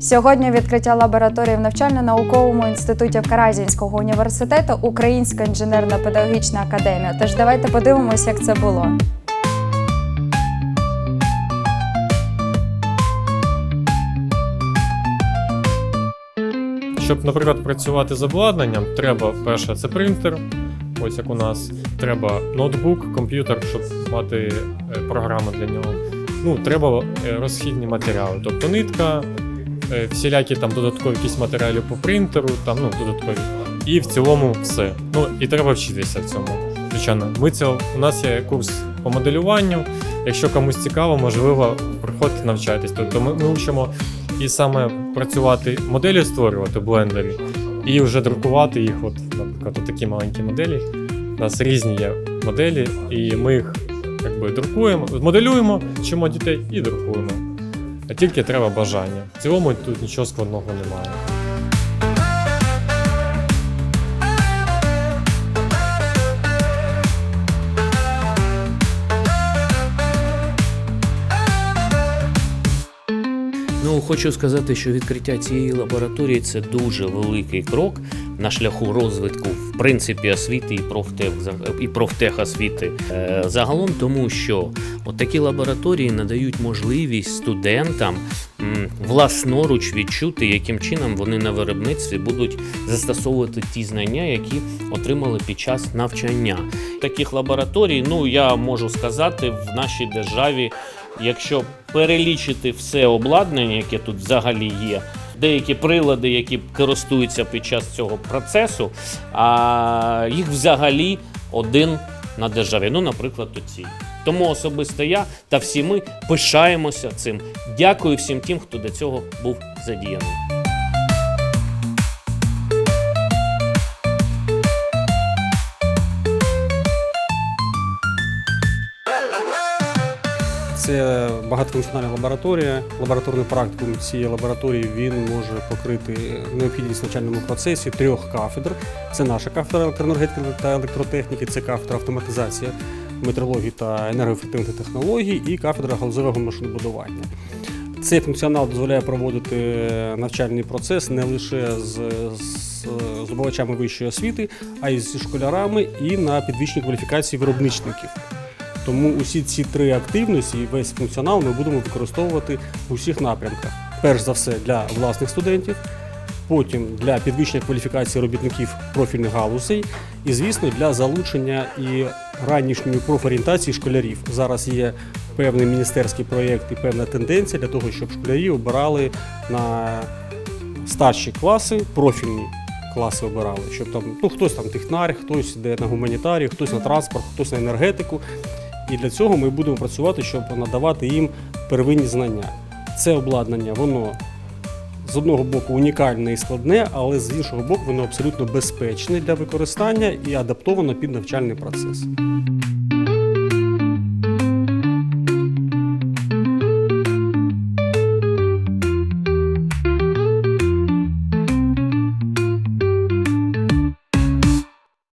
Сьогодні відкриття лабораторії в навчально-науковому інституті Каразінського університету Українська інженерно-педагогічна академія. Тож давайте подивимось, як це було. Щоб, наприклад, працювати з обладнанням, треба перше це принтер. Ось як у нас треба ноутбук, комп'ютер, щоб мати е, програму для нього. Ну, треба е, розхідні матеріали, тобто нитка, всілякі там додаткові якісь матеріали по принтеру, там ну додаткові. І в цілому все. Ну і треба вчитися в цьому. Звичайно, ми це у нас є курс по моделюванню. Якщо комусь цікаво, можливо, приходьте навчатись. Тобто ми, ми вчимо і саме працювати моделі створювати блендері, і вже друкувати їх. От, наприклад, такі маленькі моделі. У нас різні є моделі, і ми їх якби друкуємо, моделюємо, вчимо дітей і друкуємо. А тільки треба бажання. В цілому тут нічого складного немає. Ну, хочу сказати, що відкриття цієї лабораторії це дуже великий крок на шляху розвитку, в принципі, освіти і профтех, і профтехосвіти. Е, Загалом тому, що от такі лабораторії надають можливість студентам власноруч відчути, яким чином вони на виробництві будуть застосовувати ті знання, які отримали під час навчання. Таких лабораторій, ну я можу сказати, в нашій державі Якщо перелічити все обладнання, яке тут взагалі є, деякі прилади, які користуються під час цього процесу, а їх взагалі один на державі. Ну, наприклад, оці. Тому особисто я та всі ми пишаємося цим. Дякую всім тим, хто до цього був задіяний. Це багатофункціональна лабораторія. Лабораторний практикум цієї лабораторії він може покрити необхідність в навчальному процесі трьох кафедр. Це наша кафедра електроенергетики та електротехніки, це кафедра автоматизації, метрології та енергоефективних технологій і кафедра галузевого машинобудування. Цей функціонал дозволяє проводити навчальний процес не лише з, здобувачами вищої освіти, а й зі школярами і на підвищенні кваліфікації виробничників. Тому усі ці три активності і весь функціонал ми будемо використовувати у всіх напрямках. Перш за все для власних студентів, потім для підвищення кваліфікації робітників профільних галузей, і, звісно, для залучення і ранішньої профорієнтації школярів. Зараз є певний міністерський проєкт і певна тенденція для того, щоб школярі обирали на старші класи профільні. Класи обирали, щоб там ну хтось там технар, хтось йде на гуманітарій, хтось на транспорт, хтось на енергетику. І для цього ми будемо працювати, щоб надавати їм первинні знання. Це обладнання, воно з одного боку унікальне і складне, але з іншого боку, воно абсолютно безпечне для використання і адаптовано під навчальний процес.